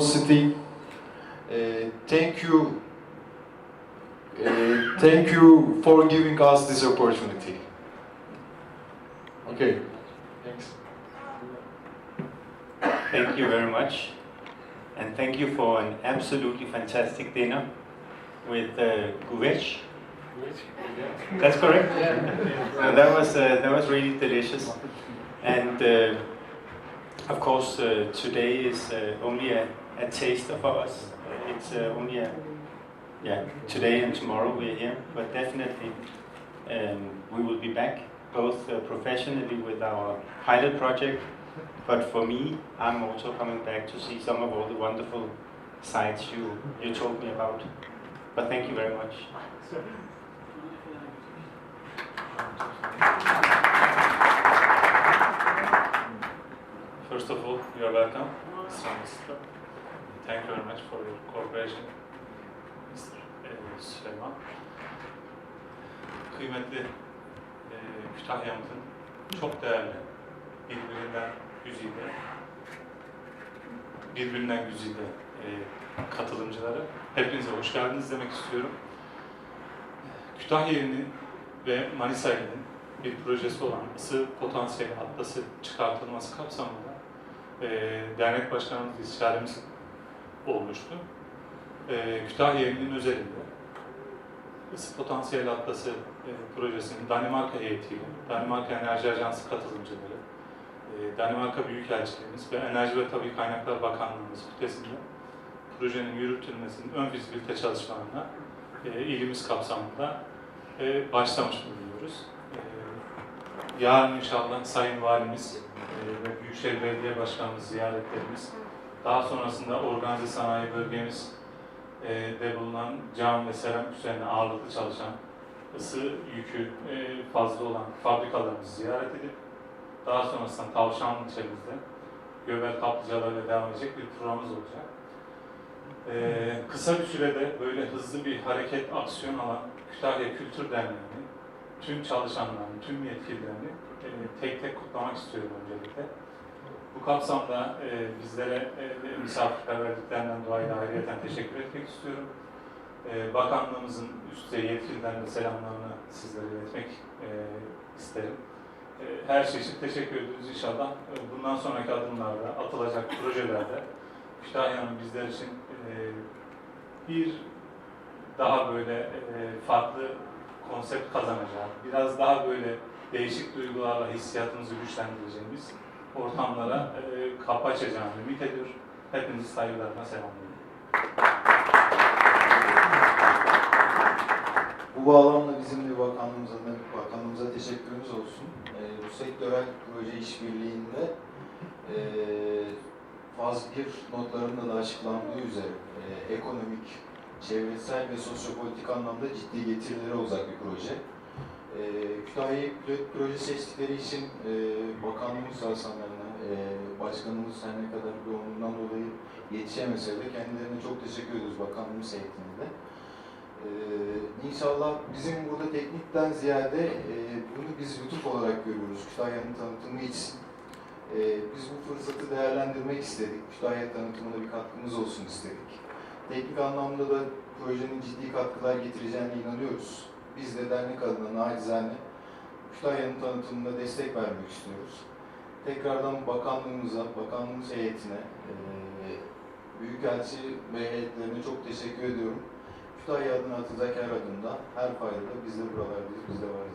City. Uh, thank you. Uh, thank you for giving us this opportunity. Okay. Thanks. Thank you very much. And thank you for an absolutely fantastic dinner with uh, Guvesh. That's correct? No, that was uh, that was really delicious. And uh, of course, uh, today is uh, only a, a taste of us. It's uh, only a yeah. Today and tomorrow we're here, but definitely um, we will be back both uh, professionally with our pilot project but for me, I'm also coming back to see some of all the wonderful sites you, you told me about. But thank you very much. First of all, you are welcome, Mr. Minister. Thank you very much for your cooperation, Mr. eh, Süleyman. Kıymetli e, Kütahya'mızın çok değerli, birbirinden güzide, birbirinden güzide e, katılımcıları, hepinize hoş geldiniz demek istiyorum. Kütahya ilinin ve Manisa ilinin bir projesi olan ısı potansiyel atlası çıkartılması kapsamında e, dernek başkanımız istişaremiz olmuştu. E, Kütahya ilinin özelinde ısı potansiyel atlası e, projesinin Danimarka heyetiyle, Danimarka Enerji Ajansı katılımcıları, e, Danimarka Büyükelçiliğimiz ve Enerji ve Tabii Kaynaklar Bakanlığımız kütlesinde projenin yürütülmesinin ön fizibilite çalışmalarına e, ilimiz kapsamında e, başlamış bulunuyoruz. E, yarın inşallah Sayın Valimiz e, ve Büyükşehir Belediye Başkanımız ziyaretlerimiz, daha sonrasında organize sanayi bölgemiz e, de bulunan cam ve seramik üzerine ağırlıklı çalışan ısı yükü e, fazla olan fabrikalarımızı ziyaret edip daha sonrasında Tavşanlı ilçemizde Göbel Kaplıcalarıyla devam edecek bir programımız olacak. Ee, kısa bir sürede böyle hızlı bir hareket, aksiyon alan Kütahya Kültür Derneği'nin tüm çalışanlarını, tüm yetkililerini e, tek tek kutlamak istiyorum öncelikle. Bu kapsamda e, bizlere e, misafirperverliklerinden dolayı ayrıyeten teşekkür etmek istiyorum. E, bakanlığımızın üst düzey yetkililerine selamlarını sizlere iletmek e, isterim. E, her şey için teşekkür ediyoruz inşallah. E, bundan sonraki adımlarda, atılacak projelerde Kütahya'nın bizler için e, bir daha böyle e, farklı konsept kazanacağı, biraz daha böyle değişik duygularla hissiyatımızı güçlendireceğimiz ortamlara e, kapı açacağını ümit ediyor. Hepinizi saygılarımla selamlıyorum. Bu bağlamda bizim de bakanlığımıza, bakanlığımıza teşekkürümüz olsun. Ee, bu sektörel proje işbirliğinde e, faz 1 notlarında da açıklandığı üzere e, ekonomik, çevresel ve sosyopolitik anlamda ciddi getirileri olacak bir proje. E, Kütahya'yı pilot proje seçtikleri için e, bakanlığımız personeline, e, başkanımız her ne kadar yoğunluğundan dolayı yetişemese de kendilerine çok teşekkür ediyoruz bakanlığımız heyetinde. Ee, inşallah bizim burada teknikten ziyade e, bunu biz YouTube olarak görüyoruz Kütahya'nın tanıtımı için. Ee, biz bu fırsatı değerlendirmek istedik. Kütahya tanıtımına bir katkımız olsun istedik. Teknik anlamda da projenin ciddi katkılar getireceğine inanıyoruz. Biz de dernek adına nacizane Kütahya'nın tanıtımına destek vermek istiyoruz. Tekrardan bakanlığımıza, bakanlığımız heyetine, e, Büyükelçi ve heyetlerine çok teşekkür ediyorum. Kütahya adına atılacak her adımda, her faydada biz de buralardayız, biz de varız.